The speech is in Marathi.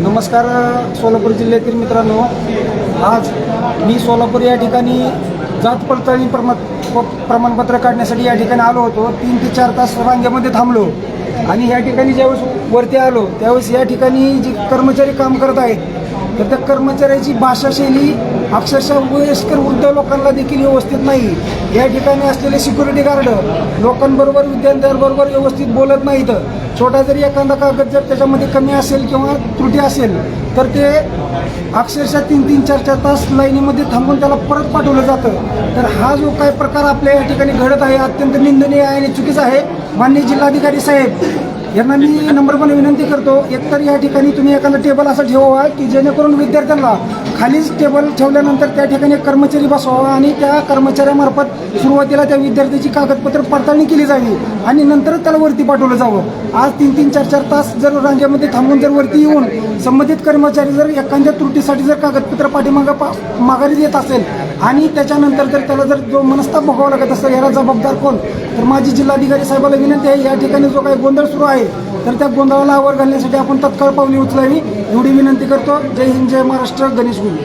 नमस्कार सोलापूर जिल्ह्यातील मित्रांनो. आज मी सोलापूर या ठिकाणी जात पडताळणी प्रमा प- प्रमाणपत्र काढण्यासाठी या ठिकाणी आलो होतो. तीन ते चार तास रांगेमध्ये थांबलो. आणि या ठिकाणी ज्यावेळेस वरती आलो त्यावेळेस या ठिकाणी जे कर्मचारी काम करत आहेत तर त्या कर्मचाऱ्याची भाषाशैली अक्षरशः वयस्कर वृद्ध लोकांना देखील व्यवस्थित नाही. या ठिकाणी असलेले सिक्युरिटी गार्ड लोकांबरोबर विद्यार्थ्यांबरोबर व्यवस्थित बोलत नाहीत. छोटा जरी एखादा कागद जर त्याच्यामध्ये कमी असेल किंवा त्रुटी असेल तर ते अक्षरशः तीन तीन चार चार तास लाईनीमध्ये थांबून त्याला परत पाठवलं जातं. तर हा जो काय प्रकार आपल्या या ठिकाणी घडत आहे अत्यंत निंदनीय आहे आणि चुकीचा आहे. माननीय जिल्हाधिकारी साहेब यांना मी नम्रपणे विनंती करतो. एकतर या ठिकाणी तुम्ही एखादा टेबल असं ठेवावा की जेणेकरून विद्यार्थ्यांना खालीच टेबल ठेवल्यानंतर त्या ठिकाणी एक कर्मचारी बसवावा आणि त्या कर्मचाऱ्यामार्फत सुरुवातीला त्या विद्यार्थ्याची कागदपत्र पडताळणी केली जावी आणि नंतर त्याला वरती पाठवलं जावं. आज तीन तीन चार चार तास जर रांगेमध्ये थांबून जर वरती येऊन संबंधित कर्मचारी जर एखाद्या त्रुटीसाठी जर कागदपत्र पाठीमागा पा माघारी येत असेल आणि त्याच्यानंतर जर त्याला जर जो मनस्ताप भोगावा लागत असेल याला जबाबदार कोण? तर माझी जिल्हाधिकारी साहेबाला विनंती आहे या ठिकाणी जो काही गोंधळ सुरू आहे तर त्या गोंधळाला आवर घालण्यासाठी आपण तत्काळ पावली उचलावी एवढी विनंती करतो. जय हिंद जय महाराष्ट्र गणेश गुरु